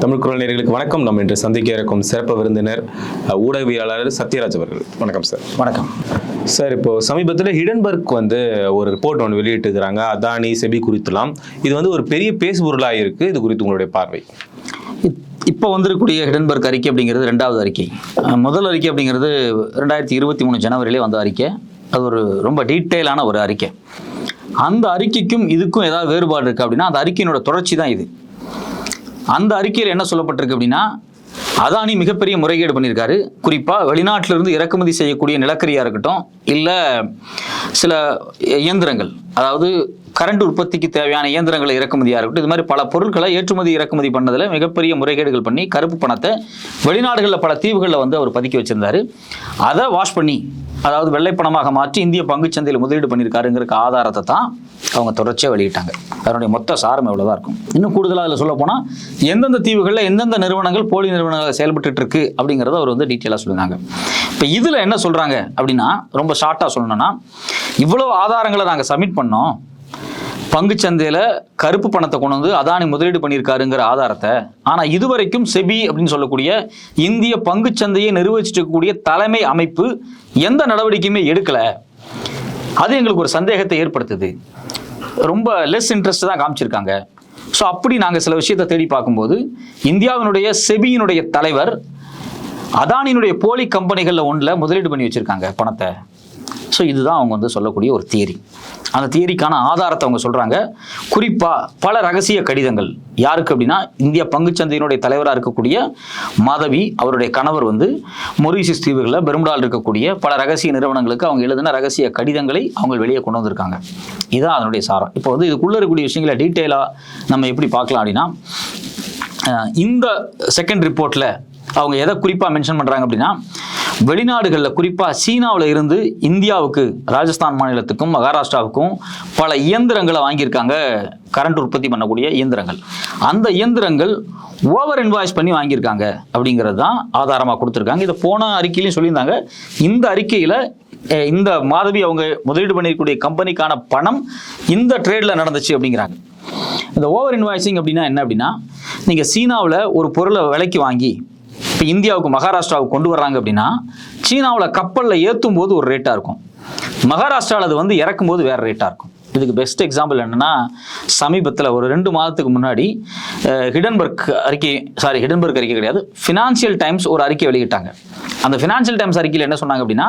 தமிழ் குரல் நேயர்களுக்கு வணக்கம். நம்ம இன்று சந்திக்க இருக்கும் சிறப்பு விருந்தினர் ஊடகவியலாளர் சத்யராஜ் அவர்கள். வணக்கம் சார். வணக்கம். சார் இப்போ சமீபத்தில் ஹிடன்பர்க் வந்து ஒரு ரிப்போர்ட் ஒன்று வெளியிட்டிருக்கிறாங்க. அதானி செபி குறித்துலாம். இது வந்து ஒரு பெரிய பேசுபொருளாக இருக்கு. இது குறித்து உங்களுடைய பார்வை. இப்- இப்போ வந்திருக்கக்கூடிய ஹிடன்பர்க் அறிக்கை அப்படிங்கிறது ரெண்டாவது அறிக்கை. முதல் அறிக்கை அப்படிங்கிறது ரெண்டாயிரத்தி இருபத்தி மூணு ஜனவரியிலே வந்த அறிக்கை. அது ஒரு ரொம்ப டீட்டெயிலான ஒரு அறிக்கை. அந்த அறிக்கைக்கும் இதுக்கும் ஏதாவது வேறுபாடு இருக்குது அப்படின்னா அந்த அறிக்கையினோட தொடர்ச்சி தான் இது. அந்த அறிக்கையில் என்ன சொல்லப்பட்டிருக்கு அப்படின்னா அதானி மிகப்பெரிய முறைகேடு பண்ணியிருக்காரு. குறிப்பாக வெளிநாட்டிலிருந்து இறக்குமதி செய்யக்கூடிய நிலக்கரியாக இருக்கட்டும் இல்லை சில இயந்திரங்கள் அதாவது கரண்ட் உற்பத்திக்கு தேவையான இயந்திரங்களை இறக்குமதியாக இருக்கட்டும் இது மாதிரி பல பொருட்களை ஏற்றுமதி இறக்குமதி பண்ணதில் மிகப்பெரிய முறைகேடுகள் பண்ணி கருப்பு பணத்தை வெளிநாடுகளில் பல தீவுகளில் வந்து அவர் பதுக்கி வச்சிருந்தாரு. அதை வாஷ் பண்ணி அதாவது வெள்ளைப்பணமாக மாற்றி இந்திய பங்குச்சந்தையில் முதலீடு பண்ணியிருக்காருங்கிற ஆதாரத்தை தான் அவங்க தொடர்ச்சியாக வெளியிட்டாங்க. அதனுடைய மொத்த சாரம் எவ்வளோதான் இருக்கும். இன்னும் கூடுதலாக அதில் சொல்ல போனால் எந்தெந்த தீவுகளில் எந்தெந்த நிறுவனங்கள் போலி நிறுவனங்கள் செயல்பட்டு இருக்கு அப்படிங்கிறத அவர் வந்து டீட்டெயிலாக சொல்லியிருந்தாங்க இப்போ இதில் என்ன சொல்கிறாங்க அப்படின்னா ரொம்ப ஷார்ட்டாக சொல்லணும்னா இவ்வளோ ஆதாரங்களை நாங்கள் சப்மிட் பண்ணோம். பங்குச்சந்தையில் கருப்பு பணத்தை கொண்டு வந்து அதானி முதலீடு பண்ணியிருக்காருங்கிற ஆதாரத்தை. ஆனால் இதுவரைக்கும் செபி அப்படின்னு சொல்லக்கூடிய இந்திய பங்குச்சந்தையை சந்தையை இருக்கக்கூடிய தலைமை அமைப்பு எந்த நடவடிக்கையுமே எடுக்கலை. அது எங்களுக்கு ஒரு சந்தேகத்தை ஏற்படுத்துது. ரொம்ப லெஸ் இன்ட்ரெஸ்ட் தான் காமிச்சிருக்காங்க. ஸோ அப்படி நாங்கள் சில விஷயத்தை தேடி பார்க்கும்போது இந்தியாவினுடைய செபியினுடைய தலைவர் அதானியினுடைய போலி கம்பெனிகளில் ஒன்றில் முதலீடு பண்ணி வச்சுருக்காங்க பணத்தை. ஸோ இதுதான் அவங்க வந்து சொல்லக்கூடிய ஒரு தியரி அந்த தியரிக்கான ஆதாரத்தை அவங்க சொல்கிறாங்க குறிப்பாக பல ரகசிய கடிதங்கள். யாருக்கு அப்படின்னா இந்திய பங்குச்சந்தையினுடைய தலைவராக இருக்கக்கூடிய மாதவி அவருடைய கணவர் வந்து மொரீசியஸ் தீவுகளில் பெரும்பால் இருக்கக்கூடிய பல ரகசிய நிறுவனங்களுக்கு அவங்க எழுதின ரகசிய கடிதங்களை அவங்க வெளியே கொண்டு வந்திருக்காங்க. இதுதான் அதனுடைய சாரம். இப்போ வந்து இதுக்குள்ளே இருக்கக்கூடிய விஷயங்களை டீட்டெயிலாக நம்ம எப்படி பார்க்கலாம் அப்படின்னா இந்த செகண்ட் ரிப்போர்ட்டில் அவங்க எதை குறிப்பாக மென்ஷன் பண்ணுறாங்க அப்படின்னா வெளிநாடுகளில் குறிப்பாக சீனாவில் இருந்து இந்தியாவுக்கு ராஜஸ்தான் மாநிலத்துக்கும் மகாராஷ்டிராவுக்கும் பல இயந்திரங்களை வாங்கியிருக்காங்க. கரண்ட் உற்பத்தி பண்ணக்கூடிய இயந்திரங்கள். அந்த இயந்திரங்கள் ஓவர் இன்வாய்ஸ் பண்ணி வாங்கியிருக்காங்க அப்படிங்கிறது தான் ஆதாரமாக கொடுத்துருக்காங்க. இதை போன அறிக்கையிலையும் சொல்லியிருந்தாங்க. இந்த அறிக்கையில் இந்த மாதவி அவங்க முதலீடு பண்ணியிருக்கக்கூடிய கம்பெனிக்கான பணம் இந்த ட்ரேடில் நடந்துச்சு அப்படிங்கிறாங்க. இந்த ஓவர் இன்வாய்சிங் அப்படின்னா என்ன அப்படின்னா நீங்கள் சீனாவில் ஒரு பொருளை விலைக்கு வாங்கி இப்போ இந்தியாவுக்கு மகாராஷ்டிராவுக்கு கொண்டு வர்றாங்க அப்படின்னா சீனாவில் கப்பலில் ஏற்றும் போது ஒரு ரேட்டாக இருக்கும். மகாராஷ்டிராவில் அது வந்து இறக்கும் போது வேறு ரேட்டாக இருக்கும். இதுக்கு பெஸ்ட் எக்ஸாம்பிள் என்னன்னா சமீபத்தில் ஒரு ரெண்டு மாதத்துக்கு முன்னாடி ஹிடன்பர்க் அறிக்கை சாரி ஹிடன்பர்க் அறிக்கை கிடையாது. ஃபினான்ஷியல் டைம்ஸ் ஒரு அறிக்கை வெளியிட்டாங்க. அந்த ஃபினான்ஷியல் டைம்ஸ் அறிக்கையில் என்ன சொன்னாங்க அப்படின்னா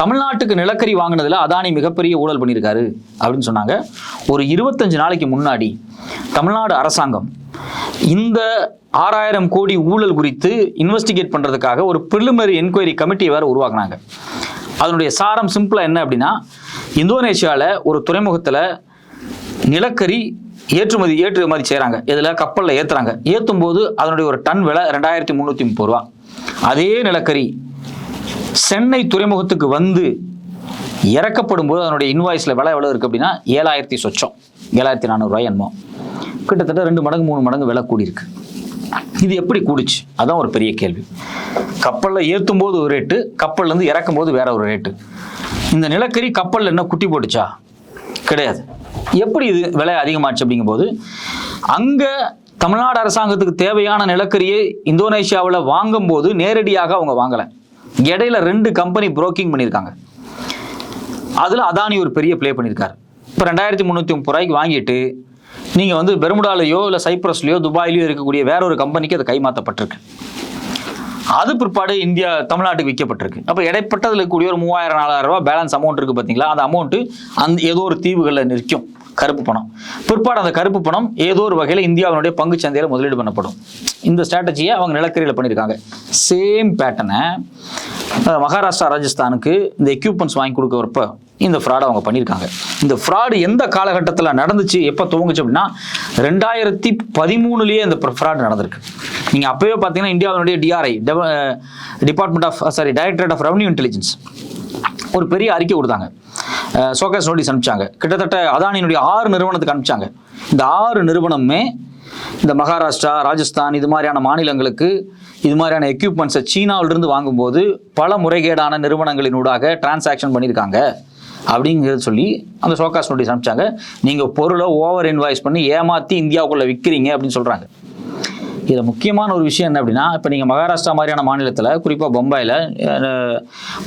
தமிழ்நாட்டுக்கு நிலக்கரி வாங்கினதில் அதானி மிகப்பெரிய ஊழல் பண்ணியிருக்காரு அப்படின்னு சொன்னாங்க. ஒரு இருபத்தஞ்சு நாளைக்கு முன்னாடி தமிழ்நாடு அரசாங்கம் இந்த ஆறாயிரம் கோடி ஊழல் குறித்து இன்வெஸ்டிகேட் பண்ணுறதுக்காக ஒரு ப்ரிலிமினரி என்கொயரி கமிட்டியை வேறு உருவாக்குனாங்க. அதனுடைய சாரம் சிம்பிளாக என்ன அப்படின்னா இந்தோனேஷியாவில் ஒரு துறைமுகத்தில் நிலக்கரி ஏற்றுமதி ஏற்றுமதி செய்கிறாங்க இதில் கப்பலில் ஏற்றுறாங்க ஏற்றும் போது அதனுடைய ஒரு டன் விலை ரெண்டாயிரத்தி முந்நூற்றி முப்பது ரூபா. அதே நிலக்கரி சென்னை துறைமுகத்துக்கு வந்து இறக்கப்படும் போது அதனுடைய இன்வாய்ஸில் விலை எவ்வளோ இருக்குது அப்படின்னா ஏழாயிரத்தி சொச்சம். ஏழாயிரத்தி நானூறுரூவாய் என்னமோ. கிட்டத்தட்ட ரெண்டு மடங்கு மூணு மடங்கு விலை கூடியிருக்கு. இது எப்படி கூடுச்சு? அதான் ஒரு பெரிய கேள்வி. கப்பலில் ஏற்றும் போது ஒரு ரேட்டு கப்பல்லேருந்து இறக்கும் போது வேற ஒரு ரேட்டு இந்த நிலக்கரி கப்பலில் என்ன குட்டி போட்டுச்சா? கிடையாது. எப்படி இது விலை அதிகமாச்சு அப்படிங்கும்போது அங்கே தமிழ்நாடு அரசாங்கத்துக்கு தேவையான நிலக்கரியை இந்தோனேஷியாவில் வாங்கும்போது நேரடியாக அவங்க வாங்கலை. இடையில ரெண்டு கம்பெனி புரோக்கிங் பண்ணியிருக்காங்க. அதில் அதானி ஒரு பெரிய ப்ளே பண்ணியிருக்காரு. இப்போ ரெண்டாயிரத்தி முந்நூற்றி முப்பது ரூபாய்க்கு வாங்கிட்டு நீங்கள் வந்து பெருமுடாலையோ இல்லை சைப்ரஸ்லையோ துபாயிலையோ இருக்கக்கூடிய வேற ஒரு கம்பெனிக்கு அது கைமாற்றப்பட்டிருக்கு அது பிற்பாடு இந்தியா தமிழ்நாட்டுக்கு விற்கப்பட்டிருக்கு. அப்போ இடைப்பட்டதில் இருக்கக்கூடிய ஒரு மூவாயிரம் நாலாயிரம் ரூபா பேலன்ஸ் அமௌண்ட் இருக்குது பார்த்தீங்களா அந்த அமௌண்ட்டு அந்த ஏதோ ஒரு தீவுகளில் நிற்கும். கருப்பு பணம். பிற்பாடு அந்த கருப்பு பணம் ஏதோ ஒரு வகையில் இந்தியாவினுடைய பங்கு சந்தையில் முதலீடு பண்ணப்படும். இந்த ஸ்ட்ராட்டஜியை அவங்க நிலக்கரியில் பண்ணியிருக்காங்க. சேம் பேட்டனை மகாராஷ்டிரா ராஜஸ்தானுக்கு இந்த எக்யூப்மெண்ட்ஸ் வாங்கி கொடுக்கறப்ப இந்த ஃப்ராடை அவங்க பண்ணியிருக்காங்க இந்த ஃப்ராடு எந்த காலகட்டத்தில் நடந்துச்சு எப்போ துவங்குச்சு அப்படின்னா ரெண்டாயிரத்தி பதிமூணுலேயே இந்த ஃப்ராடு நடந்திருக்கு. நீங்கள் அப்போவே பார்த்தீங்கன்னா இந்தியாவினுடைய DRI department of sorry directorate of revenue intelligence ஒரு பெரிய அறிக்கை கொடுத்தாங்க. சோகேஸ் நோட்டீஸ் அனுப்பிச்சாங்க. கிட்டத்தட்ட அதானியினுடைய ஆறு நிறுவனத்துக்கு அனுப்பிச்சாங்க. இந்த ஆறு நிறுவனமே இந்த மகாராஷ்டிரா ராஜஸ்தான் இது மாதிரியான மாநிலங்களுக்கு இது மாதிரியான எக்யூப்மெண்ட்ஸை சீனாவிலிருந்து வாங்கும்போது பல முறைகேடான நிறுவனங்களினூடாக டிரான்சாக்ஷன் பண்ணியிருக்காங்க அப்படிங்கிறது சொல்லி அந்த ஷோகாஸ் நோட்டீஸ் அனுப்பிச்சாங்க. நீங்கள் பொருளை ஓவர் இன்வாய்ஸ் பண்ணி ஏமாற்றி இந்தியாவுக்குள்ளே விற்கிறீங்க அப்படின்னு சொல்கிறாங்க இதில் முக்கியமான ஒரு விஷயம் என்ன அப்படின்னா இப்போ நீங்கள் மகாராஷ்டிரா மாதிரியான மாநிலத்தில் குறிப்பாக பம்பாயில்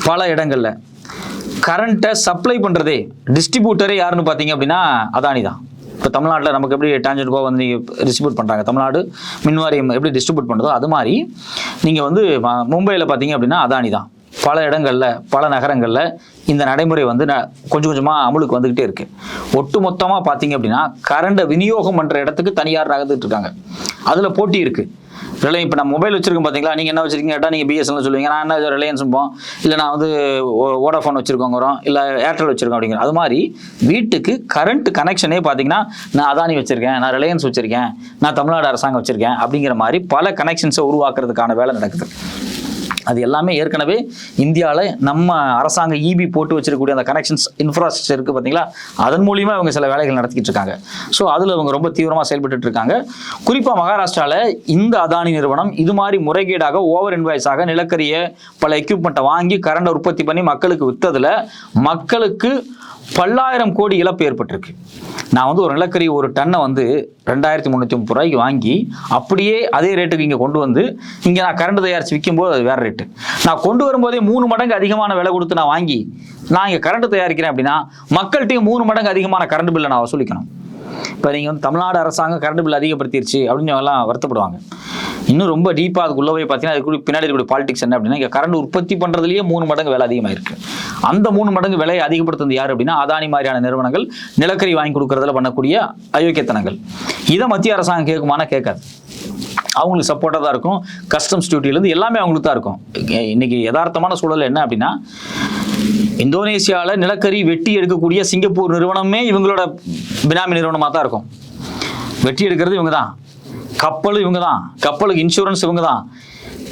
பல இடங்களில் கரண்ட்டை சப்ளை பண்ணுறதே டிஸ்ட்ரிபியூட்டரே யாருன்னு பார்த்தீங்க அப்படின்னா அதானி தான். இப்போ தமிழ்நாட்டில் நமக்கு எப்படி டான்ஜென்ட் போக வந்து நீங்கள் டிஸ்ட்ரிபியூட் பண்ணுறாங்க தமிழ்நாடு மின்வாரியம் எப்படி டிஸ்ட்ரிபியூட் பண்ணுறதோ அது மாதிரி நீங்கள் வந்து மும்பையில் பார்த்தீங்க அப்படின்னா அதானி தான். பல இடங்களில் பல நகரங்களில் இந்த நடைமுறை வந்து ந- கொஞ்சம் கொஞ்சமாக அமலுக்கு வந்துக்கிட்டே இருக்கு. ஒட்டு மொத்தமாக பார்த்தீங்க அப்படின்னா கரண்டை விநியோகம் பண்ணுற இடத்துக்கு தனியார் நகர்ந்துட்டு இருக்காங்க. அதில் போட்டி இருக்குது ரிலையன் இப்போ நான் மொபைல் வச்சிருக்கோம் பார்த்தீங்களா நீங்கள் என்ன வச்சிருக்கீங்க கேட்டால் நீங்கள் பிஎஸ்என்எல் சொல்லுவீங்க. நான் என்ன ரிலையன்ஸ் போம் இல்லை நான் வந்து வோடாஃபோன் வச்சிருக்கோங்கிறோம். இல்லை ஏர்டெல் வச்சிருக்கோம் அப்படிங்கிற அது மாதிரி வீட்டுக்கு கரண்ட் கனெக்ஷனே பார்த்தீங்கன்னா நான் அதானி வச்சிருக்கேன் நான் ரிலையன்ஸ் வச்சிருக்கேன் நான் தமிழ்நாடு அரசாங்கம் வச்சிருக்கேன் அப்படிங்கிற மாதிரி பல கனெக்ஷன்ஸை உருவாக்குறதுக்கான வேலை நடக்குது. அது எல்லாமே ஏற்கனவே இந்தியாவில் நம்ம அரசாங்க இபி போட்டு வச்சிருக்கக்கூடிய அந்த கனெக்ஷன்ஸ் இன்ஃப்ராஸ்ட்ரக்சர் இருக்குது பார்த்தீங்களா அதன் மூலியமாக இவங்க சில வேலைகள் நடத்திக்கிட்டு இருக்காங்க. ஸோ அதில் அவங்க ரொம்ப தீவிரமாக செயல்பட்டு இருக்காங்க. குறிப்பாக மகாராஷ்டிராவில் இந்த அதானி நிறுவனம் இது மாதிரி முறைகேடாக ஓவர் இன்வாய்ஸாக நிலக்கரியை பல எக்யூப்மெண்ட்டை வாங்கி கரண்டை உற்பத்தி பண்ணி மக்களுக்கு விற்றதில் மக்களுக்கு பல்லாயிரம் கோடி இழப்பு ஏற்பட்டிருக்கு. நான் வந்து ஒரு நிலக்கரி ஒரு டன்னை வந்து ரெண்டாயிரத்தி முந்நூற்றி முப்பது ரூபாய்க்கு வாங்கி அப்படியே அதே ரேட்டுக்கு இங்கே கொண்டு வந்து இங்கே நான் கரண்ட் தயாரித்து விற்கும்போது அது வேறு ரேட்டு. நான் கொண்டு வரும்போதே மூணு மடங்கு அதிகமான விலை கொடுத்து நான் வாங்கி நான் இங்கே கரண்ட் தயாரிக்கிறேன் அப்படின்னா மக்கள்கிட்டையும் மூணு மடங்கு அதிகமான கரண்ட் பில்லை நான் வசூலிக்கணும். இப்போ நீங்கள் வந்து தமிழ்நாடு அரசாங்கம் கரண்ட் பில் அதிகப்படுத்திருச்சு அப்படின்னு எல்லாம் வருத்தப்படுவாங்க. இன்னும் ரொம்ப டீப்பாக அதுக்குள்ளே போய் பார்த்தீங்கன்னா அதுக்கு பின்னாடி இருக்கக்கூடிய பாலிடிக்ஸ் என்ன அப்படின்னா இங்கே கரண்ட் உற்பத்தி பண்ணுறதுலேயே மூணு மடங்கு விலை அதிகமாக இருக்கு அந்த மூணு மடங்கு விலையை அதிகப்படுத்துறது யார் அப்படின்னா அதானி மாதிரியான நிறுவனங்கள் நிலக்கரி வாங்கி கொடுக்கறதுல பண்ணக்கூடிய அயோக்கியத்தனங்கள். இதை மத்திய அரசாங்கம் கேட்குமானா கேட்காது. அவங்களுக்கு சப்போர்ட்டாக தான் இருக்கும். கஸ்டம்ஸ் டியூட்டிலேருந்து எல்லாமே அவங்களுக்கு தான் இருக்கும். இன்னைக்கு யதார்த்தமான சூழல் என்ன அப்படின்னா இந்தோனேஷியாவில் நிலக்கரி வெட்டி எடுக்கக்கூடிய சிங்கப்பூர் நிறுவனமே இவங்களோட பினாமி நிறுவனமாக தான் இருக்கும். வெட்டி எடுக்கிறது இவங்க தான். கப்பல் இவங்க தான். கப்பலுக்கு இன்சூரன்ஸ் இவங்க தான்.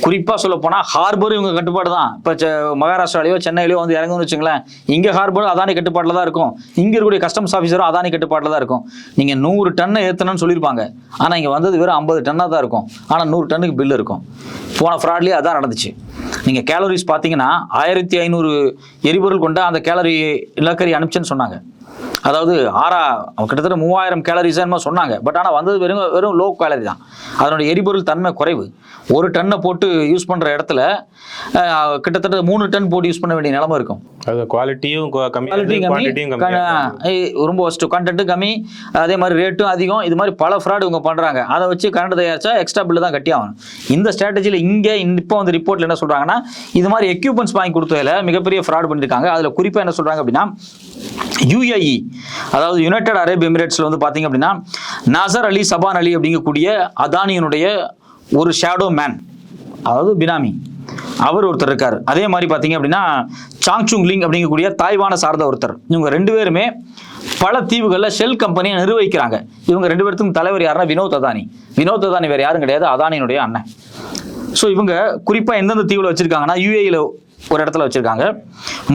குறிப்பாக சொல்ல போனால் ஹார்பரும் இவங்க கட்டுப்பாடு தான். இப்போ மகாராஷ்டிராலையோ சென்னையிலையோ வந்து இறங்குன்னு வச்சுங்களேன் இங்கே ஹார்பரும் அதானி கட்டுப்பாட்டில் தான் இருக்கும். இங்கே இருக்கக்கூடிய கஸ்டம்ஸ் ஆஃபீஸரும் அதானி கட்டுப்பாட்டில் தான் இருக்கும். நீங்கள் நூறு டன்னை ஏற்றணும்னு சொல்லியிருப்பாங்க. ஆனால் இங்கே வந்தது வெறும் ஐம்பது டன்னாக தான் இருக்கும். ஆனால் நூறு டன்னுக்கு பில் இருக்கும். போன ஃப்ராட்லேயே அதான் நடந்துச்சு. நீங்கள் கேலரிஸ் பார்த்தீங்கன்னா ஆயிரத்தி ஐநூறு எரிபொருள் கொண்ட அந்த கேலரி நிலக்கரி அனுப்பிச்சுன்னு சொன்னாங்க. அதாவது ஆறா கிட்டத்தட்ட மூவாயிரம் கேலரிஸ் என்னமோ சொன்னாங்க. பட் ஆனால் வந்தது வெறும் வெறும் லோ கேலரி தான். அதனுடைய எரிபொருள் தன்மை குறைவு. ஒரு டன்னை போட்டு யூஸ் பண்ணுற இடத்துல கிட்டத்தட்ட மூணு டன் போட்டு யூஸ் பண்ண வேண்டிய நிலைமை இருக்கும். அது குவாலிட்டியும் ரொம்ப ஃபஸ்ட்டு கண்டென்ட்டும் கம்மி. அதே மாதிரி ரேட்டும் அதிகம். இது மாதிரி பல ஃப்ராட் இவங்க பண்ணுறாங்க அதை வச்சு கரண்ட் தயாரிச்சா எக்ஸ்ட்ரா பில்லு தான் கட்டி ஆகணும். இந்த ஸ்ட்ராட்டஜியில் இங்கே இப்போ வந்து ரிப்போர்ட்டில் என்ன சொல்கிறாங்கன்னா இது மாதிரி எக்யூப்மெண்ட்ஸ் வாங்கி கொடுத்ததில் மிகப்பெரிய ஃப்ராட் பண்ணியிருக்காங்க அதில் குறிப்பாக என்ன சொல்கிறாங்க அப்படின்னா யுஏஇ அதாவது யுனைடெட் அரேப் எமிரேட்ஸில் வந்து பார்த்தீங்க அப்படின்னா நசர் அலி சபான் அலி அப்படிங்கக்கூடிய அதானியினுடைய ஒரு ஷேடோ மேன் அதாவது பினாமி. அவர் ஒருத்தர் இருக்கார். அதே மாதிரி பார்த்தீங்க அப்படின்னா சாங்சுங் லிங் அப்படிங்கக்கூடிய தாய்வான சார்ந்த ஒருத்தர். இவங்க ரெண்டு பேருமே பல தீவுகளில் ஷெல் கம்பெனியை நிர்வகிக்கிறாங்க. இவங்க ரெண்டு பேர்த்துக்கும் தலைவர் யாருன்னா வினோத் அதானி. வினோத் அதானி வேறு யாரும் கிடையாது அதானியினுடைய அண்ணன். ஸோ இவங்க குறிப்பாக எந்தெந்த தீவில் வச்சுருக்காங்கன்னா யூஏயில் ஒரு இடத்துல வச்சுருக்காங்க.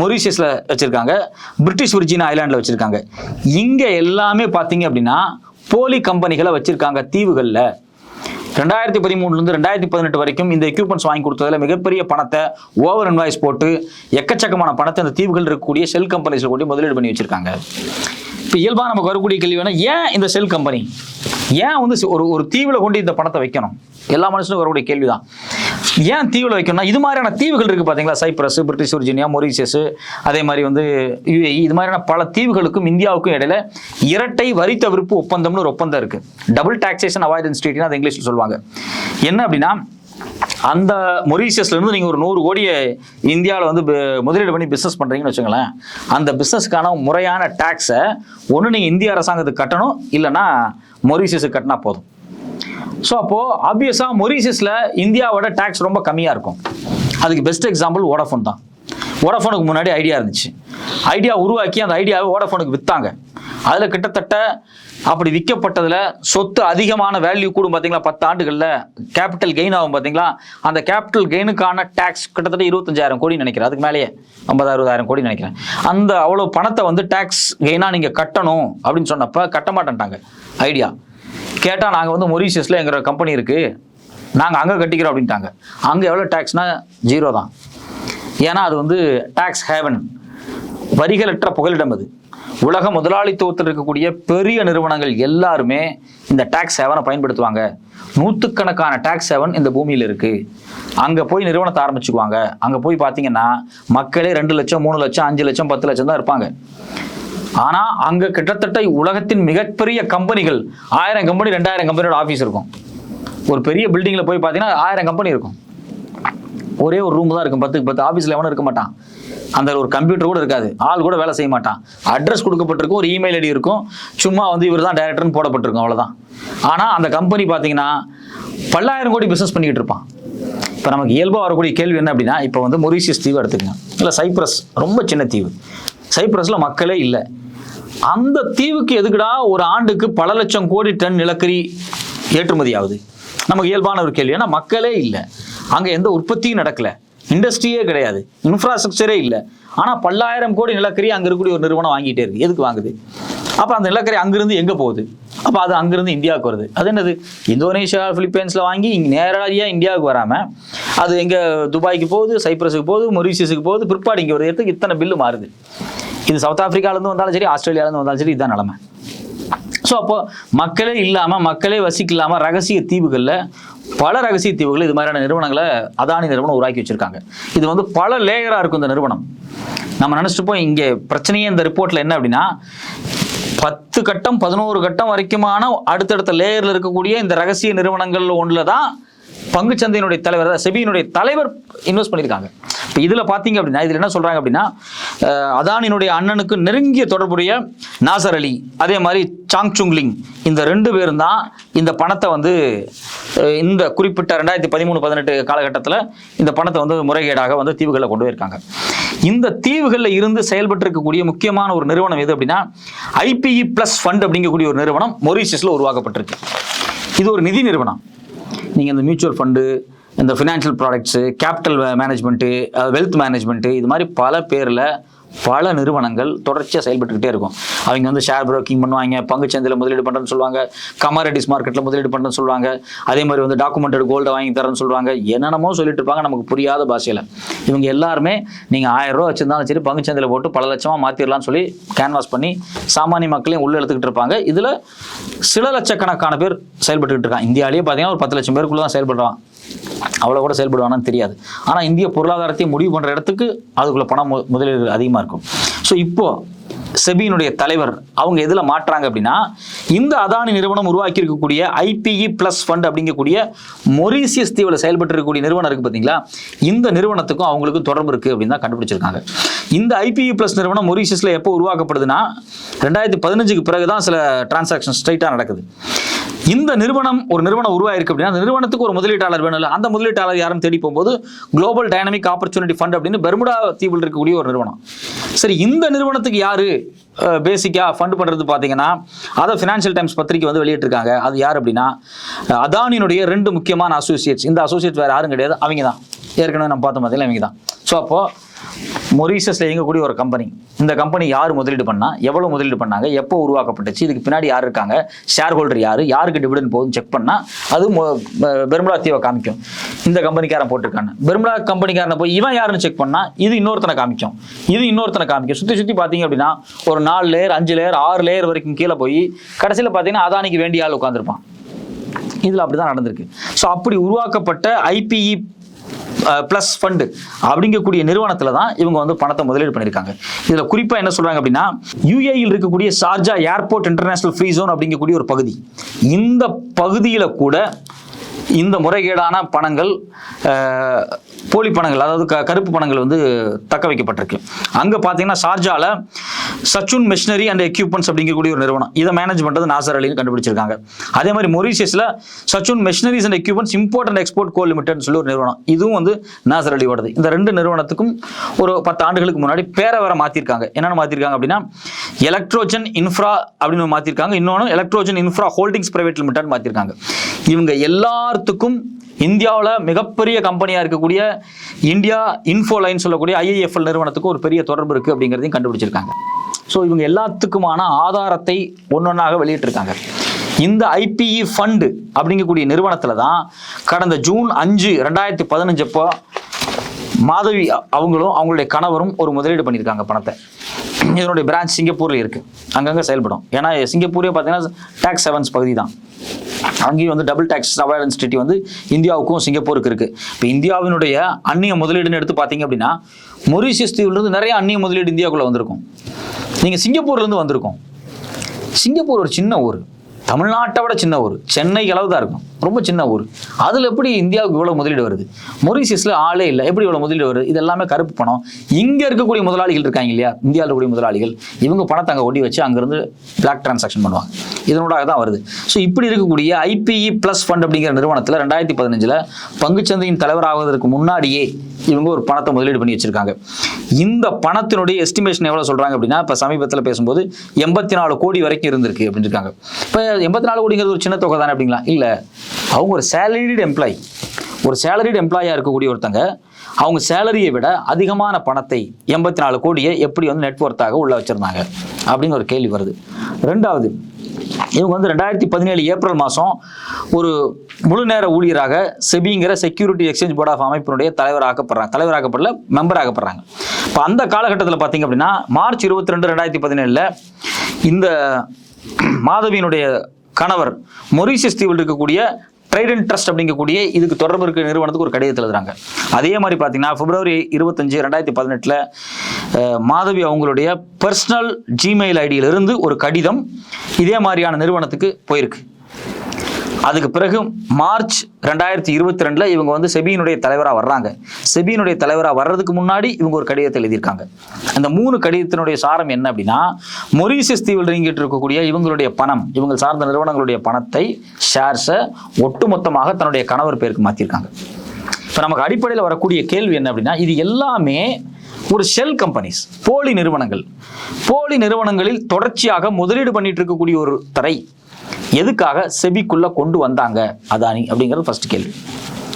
மொரிஷியஸில் வச்சுருக்காங்க. பிரிட்டிஷ் விர்ஜின் ஐலாண்டில் வச்சுருக்காங்க. இங்கே எல்லாமே பார்த்தீங்க அப்படின்னா போலி கம்பெனிகளை வச்சுருக்காங்க தீவுகளில். ரெண்டாயிரத்தி பதிமூணுலேருந்து ரெண்டாயிரத்தி பதினெட்டு வரைக்கும் இந்த எக்யூப்மெண்ட்ஸ் வாங்கி கொடுத்ததில் மிகப்பெரிய பணத்தை ஓவர் இன்வாய்ஸ் போட்டு எக்கச்சக்கமான பணத்தை அந்த தீவுகள் இருக்கக்கூடிய செல் கம்பெனிஸில் கூட்டி முதலீடு பண்ணி வச்சுருக்காங்க. இப்போ இயல்பாக நமக்கு வரக்கூடிய கேள்வி வேணால் ஏன் இந்த செல் கம்பெனி ஏன் வந்து ஒரு ஒரு தீவில் கொண்டு இந்த பணத்தை வைக்கணும்? எல்லா மனுஷனுக்கும் வரக்கூடிய கேள்வி தான் ஏன் தீவில் வைக்கணும்னா இது மாதிரியான தீவுகள் இருக்குது பார்த்தீங்களா சைப்ரஸ் பிரிட்டிஷ் ஒரிஜினியா மொரீஷியஸ் அதே மாதிரி வந்து யுஏஇ இது மாதிரியான பல தீவுகளுக்கும் இந்தியாவுக்கும் இடையில இரட்டை வரி தவிர்ப்பு ஒப்பந்தம்னு ஒரு ஒப்பந்தம் இருக்குது டபுள் டாக்ஸேஷன் அவாய்டன்ஸ் ட்ரீட்னு அது இங்கிலீஷில் சொல்லுவாங்க. என்ன அப்படின்னா அந்த மொரீஷியஸ்லேருந்து நீங்கள் ஒரு நூறு கோடியை இந்தியாவில் வந்து முதலீடு பண்ணி பிஸ்னஸ் பண்ணுறீங்கன்னு வச்சுங்களேன் அந்த பிஸ்னஸ்க்கான முறையான டேக்ஸை ஒன்று நீங்கள் இந்திய அரசாங்கத்துக்கு கட்டணும் இல்லைன்னா மொரீஷியஸுக்கு கட்டினா போதும். ஸோ அப்போது ஆப்வியஸாக மொரீஷியஸில் இந்தியாவோட டேக்ஸ் ரொம்ப கம்மியாக இருக்கும். அதுக்கு பெஸ்ட் எக்ஸாம்பிள் ஓடஃபோன் தான். ஓடஃபோனுக்கு முன்னாடி ஐடியா இருந்துச்சு. ஐடியா உருவாக்கி அந்த ஐடியாவை ஓடஃபோனுக்கு விற்றாங்க அதில் கிட்டத்தட்ட அப்படி விற்கப்பட்டதில் சொத்து அதிகமான வேல்யூ கூடும் பார்த்தீங்களா பத்து ஆண்டுகளில் கேபிட்டல் கெயின் ஆகும் பார்த்தீங்களா அந்த கேபிட்டல் கெயினுக்கான டேக்ஸ் கிட்டத்தட்ட இருபத்தஞ்சாயிரம் கோடி நினைக்கிறேன். அதுக்கு மேலேயே ஐம்பது அறுபதாயிரம் கோடி நினைக்கிறேன். அந்த அவ்வளோ பணத்தை வந்து டேக்ஸ் கெயினாக நீங்கள் கட்டணும் அப்படின்னு சொன்னப்போ கட்ட மாட்டேன்ட்டாங்க. ஐடியா கேட்டால் நாங்கள் வந்து மொரீஷியஸில் எங்கள் கம்பெனி இருக்குது நாங்கள் அங்கே கட்டிக்கிறோம் அப்படின்ட்டாங்க. அங்கே எவ்வளோ டேக்ஸ்னால் ஜீரோ தான். ஏன்னா அது வந்து டேக்ஸ் ஹேவன் வரிகளற்ற புகலிடம் அது. உலக முதலாளித்துவத்தில் இருக்கக்கூடிய பெரிய நிறுவனங்கள் எல்லாருமே இந்த டேக்ஸ் ஹேவனை பயன்படுத்துவாங்க. நூற்றுக்கணக்கான டேக்ஸ் ஹேவன் இந்த பூமியில் இருக்குது அங்கே போய் நிறுவனத்தை ஆரம்பிச்சுக்குவாங்க. அங்கே போய் பார்த்தீங்கன்னா மக்களே ரெண்டு லட்சம் மூணு லட்சம் அஞ்சு லட்சம் பத்து லட்சம் தான் இருப்பாங்க. ஆனா அங்க கிட்டத்தட்ட உலகத்தின் மிகப்பெரிய கம்பெனிகள் ஆயிரம் கம்பெனி ரெண்டாயிரம் கம்பெனியோட ஆஃபீஸ் இருக்கும். ஒரு பெரிய பில்டிங்கில் போய் பார்த்தீங்கன்னா ஆயிரம் கம்பெனி இருக்கும். ஒரே ஒரு ரூம் தான் இருக்கும். பத்துக்கு பத்து ஆஃபீஸில் எவனும் இருக்க மாட்டான். அந்த ஒரு கம்ப்யூட்டர் கூட இருக்காது. ஆள் கூட வேலை செய்ய மாட்டான். அட்ரஸ் கொடுக்கப்பட்டிருக்கும் ஒரு இமெயில் ஐடி இருக்கும். சும்மா வந்து இவர் தான் டேரக்டர்னு போடப்பட்டிருக்கும் அவ்வளோதான் ஆனால் அந்த கம்பெனி பார்த்தீங்கன்னா பல்லாயிரம் கோடி பிஸ்னஸ் பண்ணிக்கிட்டு இருப்பான். இப்போ நமக்கு இயல்பாக வரக்கூடிய கேள்வி என்ன அப்படின்னா இப்போ வந்து மொரிஷியஸ் தீவு எடுத்துக்கங்க. இல்லை சைப்ரஸ் ரொம்ப சின்ன தீவு. சைப்ரஸில் மக்களே இல்லை. அந்த தீவுக்கு எதுக்குடா ஒரு ஆண்டுக்கு பல லட்சம் கோடி டன் நிலக்கரி ஏற்றுமதி ஆகுது நமக்கு இயல்பான ஒரு கேள்வி. ஏன்னா மக்களே இல்லை. அங்கே எந்த உற்பத்தியும் நடக்கலை. இண்டஸ்ட்ரியே கிடையாது. இன்ஃப்ராஸ்ட்ரக்சரே இல்லை. ஆனால் பல்லாயிரம் கோடி நிலக்கரி அங்கே இருக்கக்கூடிய ஒரு நிறுவனம் வாங்கிட்டே இருக்கு. எதுக்கு வாங்குது? அப்போ அந்த நிலக்கரி அங்கிருந்து எங்கே போகுது? அப்போ அது அங்கிருந்து இந்தியாவுக்கு வருது. அது என்னது? இந்தோனேஷியா பிலிப்பைன்ஸில் வாங்கி இங்கே நேரடியாக இந்தியாவுக்கு வராமல் அது எங்கே துபாய்க்கு போகுது சைப்ரஸுக்கு போகுது மொரீஷியஸுக்கு போகுது பிற்பாடு இங்கே வருகிறதுக்கு இத்தனை பில்லு மாறுது. இது சவுத் ஆப்பிரிக்காலேருந்து வந்தாலும் சரி ஆஸ்திரேலியாவிலேருந்து வந்தாலும் சரி இதுதான் நிலமை. ஸோ அப்போ மக்களே இல்லாமல் மக்களே வசிக்கலாமல் ரகசிய தீவுகளில் பல ரகசிய தீவுகள் இது மாதிரியான நிறுவனங்களை அதானி நிறுவனம் உருவாக்கி வச்சிருக்காங்க. இது வந்து பல லேயராக இருக்கும் இந்த நிறுவனம். நம்ம நினச்சிட்டுப்போம் இங்கே பிரச்சனையே இந்த ரிப்போர்ட்டில் என்ன அப்படின்னா பத்து கட்டம் பதினோரு கட்டம் வரைக்குமான அடுத்தடுத்த லேயரில் இருக்கக்கூடிய இந்த ரகசிய நிறுவனங்கள் ஒன்றில் தான் பங்குச்சந்தையினுடைய தலைவர் செபியினுடைய தலைவர் இன்வெஸ்ட் பண்ணியிருக்காங்க. இப்போ இதில் பார்த்தீங்க அப்படின்னா இதில் என்ன சொல்கிறாங்க அப்படின்னா அஹ், அதானியினுடைய அண்ணனுக்கு நெருங்கிய தொடர்புடைய நாசர் அலி அதே மாதிரி சாங் சுங்லிங் இந்த ரெண்டு பேரும் தான் இந்த பணத்தை வந்து இந்த குறிப்பிட்ட ரெண்டாயிரத்தி பதிமூணு பதினெட்டு காலகட்டத்தில் இந்த பணத்தை வந்து முறைகேடாக வந்து தீவுகளில் கொண்டு போயிருக்காங்க. இந்த தீவுகளில் இருந்து செயல்பட்டு இருக்கக்கூடிய முக்கியமான ஒரு நிறுவனம் எது அப்படின்னா ஐபிஇ பிளஸ் ஃபண்ட் அப்படிங்கக்கூடிய ஒரு நிறுவனம் மொரீஷியஸில் உருவாக்கப்பட்டிருக்கு. இது ஒரு நிதி நிறுவனம். நீங்கள் இந்த மியூச்சுவல் ஃபண்டு இந்த financial products capital management wealth management இது மாதிரி பல பேரில் பல நிறுவனங்கள் தொடர்ச்சியாக செயல்பட்டுக்கிட்டே இருக்கும். அவங்க வந்து ஷேர் ப்ரோக்கிங் பண்ணுவாங்க பங்குச்சந்தையில் முதலீடு பண்ணுறேன்னு சொல்லுவாங்க கமாரிட்டிஸ் மார்க்கெட்டில் முதலீடு பண்ணுறேன்னு சொல்லுவாங்க அதே மாதிரி வந்து டாக்குமெண்டட் கோல்டை வாங்கி தரேன்னு சொல்லுவாங்க. என்னென்னமோ சொல்லிட்டு இருப்பாங்க நமக்கு புரியாத பாஷையில். இவங்க எல்லாருமே நீங்கள் ஆயிரம் ரூபா வச்சுருந்தாலும் சரி பங்குச்சந்தையில் போட்டு பல லட்சமாக மாற்றிடலாம்னு சொல்லி கேன்வாஸ் பண்ணி சாமானிய மக்களையும் உள்ள எடுத்துக்கிட்டு இருப்பாங்க. இதில் சில லட்சக்கணக்கான பேர் செயல்பட்டுக்கிட்டு இருக்காங்க. இந்தியாவிலேயே பார்த்தீங்கன்னா ஒரு பத்து லட்சம் பேருக்குள்ளே தான் செயல்படுறான். அவ்வளோ கூட செயல்படுவானான்னு தெரியாது. ஆனால் இந்திய பொருளாதாரத்தை முடிவு பண்ணுற இடத்துக்கு அதுக்குள்ளே பணம் முதலீடு அதிகமாக இருக்கும். ஸோ இப்போ செபியினுடைய தலைவர் அவங்க எதில் மாற்றாங்க அப்படின்னா இந்த அதானி நிறுவனம் உருவாக்கி இருக்கக்கூடிய ஐபிஇ ப்ளஸ் ஃபண்ட் அப்படிங்கக்கூடிய மொரீசியஸ் தீவில் செயல்பட்டு இருக்கக்கூடிய நிறுவனம் இருக்குது பார்த்தீங்களா? இந்த நிறுவனத்துக்கும் அவங்களுக்கும் தொடர்பு இருக்குது அப்படின்னு தான் கண்டுபிடிச்சிருக்காங்க. இந்த ஐபிஇ ப்ளஸ் நிறுவனம் மொரீசியஸில் எப்போ உருவாக்கப்படுதுன்னா ரெண்டாயிரத்தி பதினஞ்சுக்கு பிறகு தான் சில டிரான்சாக்ஷன் ஸ்ட்ரைட்டாக நடக்குது. இந்த நிறுவனம் ஒரு நிறுவனம் உருவாயிருக்கு அப்படின்னா அந்த நிறுவனத்துக்கு ஒரு முதலீட்டாளர் வேணும்ல அந்த முதலீட்டாளர் யாரும் தேடி போகும்போது குளோபல் டைனமிக் ஆப்பர்ச்சுனிட்டி ஃபண்ட் அப்படின்னு பெர்முடா தீவில் இருக்கக்கூடிய ஒரு நிறுவனம். சரி இந்த நிறுவனத்துக்கு யாரு பேசிக்காக ஃபண்ட் பண்ணுறது பார்த்தீங்கன்னா அதை ஃபினான்ஷியல் டைம்ஸ் பத்திரிக்கை வந்து வெளியிட்டிருக்காங்க. அது யார் அப்படின்னா அதானியினுடைய ரெண்டு முக்கியமான அசோசியேட்ஸ் இந்த அசோசியேட்ஸ் வேறு யாரும் கிடையாது அவங்க தான் ஏற்கனவே நம்ம பார்த்த மாதிரி அவங்க தான் ஸோ அப்போது மொரீசஸில் இயங்கக்கூடிய ஒரு கம்பெனி இந்த கம்பெனி யார் முதலீடு பண்ணா எவ்வளோ முதலீடு பண்ணாங்க எப்போ உருவாக்கப்பட்டுச்சு இதுக்கு பின்னாடி யார் இருக்காங்க ஷேர் ஹோல்டர் யார் யாருக்கு டிவிடன் போகுதுன்னு செக் பண்ணால் அது மொ- தீவை காமிக்கும். இந்த கம்பெனிக்காரன் போட்டிருக்காங்க பெர்முலா கம்பெனிக்காரனை போய் இவன் யாருன்னு செக் பண்ணால் இது இன்னொருத்தனை காமிக்கும். இது இன்னொருத்தனை காமிக்கும். சுற்றி சுற்றி பார்த்தீங்க அப்படின்னா ஒரு நாலு லேயர் அஞ்சு லேயர் ஆறு லேயர் வரைக்கும் கீழே போய் கடைசியில் பார்த்தீங்கன்னா அதானிக்கு வேண்டிய ஆள் உட்காந்துருப்பான் இதில் அப்படி தான் நடந்திருக்கு. ஸோ அப்படி உருவாக்கப்பட்ட ஐபிஇ ப்ளஸ் ஃபண்டு அப்படிங்கக்கூடிய நிறுவனத்தில் தான் இவங்க வந்து பணத்தை முதலீடு பண்ணியிருக்காங்க. இதில் குறிப்பாக என்ன சொல்கிறாங்க அப்படின்னா யூஏயில் இருக்கக்கூடிய Sharjah airport international free zone அப்படிங்கக்கூடிய ஒரு பகுதி. இந்த பகுதியில் கூட இந்த முறைகேடான பணங்கள் போலி பணங்கள் அதாவது க கருப்பு பணங்கள் வந்து தக்க வைக்கப்பட்டிருக்கு. அங்கே பார்த்தீங்கன்னா ஷார்ஜாவில் சச்சுன் மிஷினரி அண்ட் எக்யூப்மெண்ட்ஸ் அப்படிங்கக்கூடிய ஒரு நிறுவனம். இதை மேனேஜ் பண்ணுறது நாசர் அலின்னு கண்டுபிடிச்சிருக்காங்க. அதே மாதிரி மொரிஷியஸில் Sachin machineries and equipments import and export co லிமிடெட்னு சொல்லி ஒரு நிறுவனம். இதுவும் வந்து நாசர் அலியோடது இந்த ரெண்டு நிறுவனத்துக்கும் ஒரு பத்து ஆண்டுகளுக்கு முன்னாடி பேரை வேற மாற்றிருக்காங்க என்னென்ன மாற்றிருக்காங்க அப்படின்னா எலக்ட்ரோஜன் இன்ஃப்ரா அப்படின்னு மாற்றிருக்காங்க இன்னொன்று Electrogen infra holdings private limited மாற்றிருக்காங்க இவங்க எல்லாத்துக்கும் இந்தியாவில் மிகப்பெரிய கம்பெனியாக இருக்கக்கூடிய இந்தியா இன்ஃபோலைன் சொல்லக்கூடிய ஐஐஎஃப்எல் நிறுவனத்துக்கு ஒரு பெரிய தொடர்பு இருக்குது அப்படிங்கிறதையும் கண்டுபிடிச்சிருக்காங்க. ஸோ இவங்க எல்லாத்துக்குமான ஆதாரத்தை ஒன்றொன்றாக வெளியிட்டிருக்காங்க. இந்த ஐபிஇ ஃபண்டு அப்படிங்கக்கூடிய நிறுவனத்தில் தான் கடந்த ஜூன் அஞ்சு ரெண்டாயிரத்தி பதினஞ்சப்போ மாதவி அவங்களும் அவங்களுடைய கணவரும் ஒரு முதலீடு பண்ணியிருக்காங்க பணத்தை. இதனுடைய பிரான்ச் சிங்கப்பூரில் இருக்குது அங்கங்கே செயல்படும். ஏன்னா சிங்கப்பூரே பார்த்தீங்கன்னா டேக்ஸ் செவன்ஸ் பகுதி தான் அங்கேயும் வந்து டபுள் டேக்ஸ் அவாய்டன்ஸ் ட்ரீட்டி வந்து இந்தியாவுக்கும் சிங்கப்பூருக்கு இருக்குது இப்போ இந்தியாவினுடைய அந்நிய முதலீடுன்னு எடுத்து பார்த்தீங்க அப்படின்னா மொரிஷியஸ் தீவுலேருந்து நிறைய அந்நிய முதலீடு இந்தியாவுக்குள்ளே வந்திருக்கும். நீங்கள் சிங்கப்பூர்லேருந்து வந்திருக்கும். சிங்கப்பூர் ஒரு சின்ன ஊர். தமிழ்நாட்டை விட சின்ன ஊர். சென்னை அளவு தான் இருக்கும். ரொம்ப சின்ன ஊர். அதில் எப்படி இந்தியாவுக்கு இவ்வளோ முதலீடு வருது? மொரிசியஸில் ஆளே இல்லை. எப்படி இவ்வளோ முதலீடு வருது? இது எல்லாமே கருப்பு பணம். இங்கே இருக்கக்கூடிய முதலாளிகள் இருக்காங்க இல்லையா? இந்தியாவில் இருக்கக்கூடிய முதலாளிகள். இவங்க பணத்தை அங்கே ஒட்டி வச்சு அங்கேருந்து பிளாக் டிரான்சாக்ஷன் பண்ணுவாங்க. இதனூடாக தான் வருது. ஸோ இப்படி இருக்கக்கூடிய ஐபிஇ ப்ளஸ் ஃபண்ட் அப்படிங்கிற நிறுவனத்தில் ரெண்டாயிரத்தி பதினஞ்சில் பங்குச்சந்தையின் தலைவராவதற்கு முன்னாடியே இவங்க ஒரு பணத்தை முதலீடு பண்ணி வச்சிருக்காங்க. இந்த பணத்தினுடைய எஸ்டிமேஷன் எவ்வளோ சொல்கிறாங்க அப்படின்னா இப்போ சமீபத்தில் பேசும்போது எண்பத்தி நாலு கோடி வரைக்கும் இருந்திருக்கு அப்படின்னு இருக்காங்க. இப்போ எண்பத்தி நாலு கோடிங்கிறது ஒரு சின்ன தொகை தானே அப்படிங்களா? இல்லை அவங்க ஒரு சேலரிடு எம்ப்ளாயி ஒரு சேலரிடு எம்ப்ளாயாக இருக்கக்கூடிய ஒருத்தங்க அவங்க சேலரியை விட அதிகமான பணத்தை எண்பத்தி நாலு கோடியை எப்படி வந்து நெட்ஒர்த்தாக உள்ள வச்சுருந்தாங்க? அப்படின்னு ஒரு கேள்வி வருது. ரெண்டாவது இவங்க வந்து ரெண்டாயிரத்தி பதினேழு ஏப்ரல் மாதம் ஒரு முழு நேர ஊழியராக செபிங்கிற செக்யூரிட்டி எக்ஸ்சேஞ்ச் போர்ட் ஆஃப் அமைப்பினுடைய தலைவராக்கப்படுறாங்க மெம்பர் மெம்பராகப்படுறாங்க இப்போ அந்த காலகட்டத்தில் பார்த்தீங்க அப்படின்னா மார்ச் இருபத்தி ரெண்டு ரெண்டாயிரத்தி பதினேழில் இந்த மாதவியினுடைய கணவர் மொரிஷியஸ் தீவில் இருக்கக்கூடிய ட்ரைடன் ட்ரஸ்ட் அப்படிங்கக்கூடிய இதுக்கு தொடர்பு இருக்க நிறுவனத்துக்கு ஒரு கடிதத்தில் எழுதுறாங்க. அதே மாதிரி பார்த்தீங்கன்னா பிப்ரவரி இருபத்தஞ்சு ரெண்டாயிரத்தி பதினெட்டில் மாதவி அவங்களுடைய பர்சனல் ஜிமெயில் ஐடியிலிருந்து ஒரு கடிதம் இதே மாதிரியான நிறுவனத்துக்கு போயிருக்கு. அதுக்கு பிறகு மார்ச் ரெண்டாயிரத்தி இருபத்தி ரெண்டில் இவங்க வந்து செபியினுடைய தலைவராக வர்றாங்க. செபியினுடைய தலைவராக வர்றதுக்கு முன்னாடி இவங்க ஒரு கடிதத்தை எழுதியிருக்காங்க. அந்த மூணு கடிதத்தினுடைய சாரம் என்ன அப்படின்னா மொரீசியஸ் தீவில் இறங்கிட்டு இருக்கக்கூடிய இவங்களுடைய பணம் இவங்க சார்ந்த நிறுவனங்களுடைய பணத்தை ஷேர்ஸை ஒட்டுமொத்தமாக தன்னுடைய கணவர் பேருக்கு மாற்றிருக்காங்க இப்போ நமக்கு அடிப்படையில் வரக்கூடிய கேள்வி என்ன அப்படின்னா இது எல்லாமே ஒரு ஷெல் கம்பெனிஸ் போலி நிறுவனங்கள். போலி நிறுவனங்களில் தொடர்ச்சியாக முதலீடு பண்ணிட்டு இருக்கக்கூடிய ஒரு தரை எதுக்காக செபிக்குள்ளே கொண்டு வந்தாங்க அதானி அப்படிங்கிறது ஃபர்ஸ்ட் கேள்வி.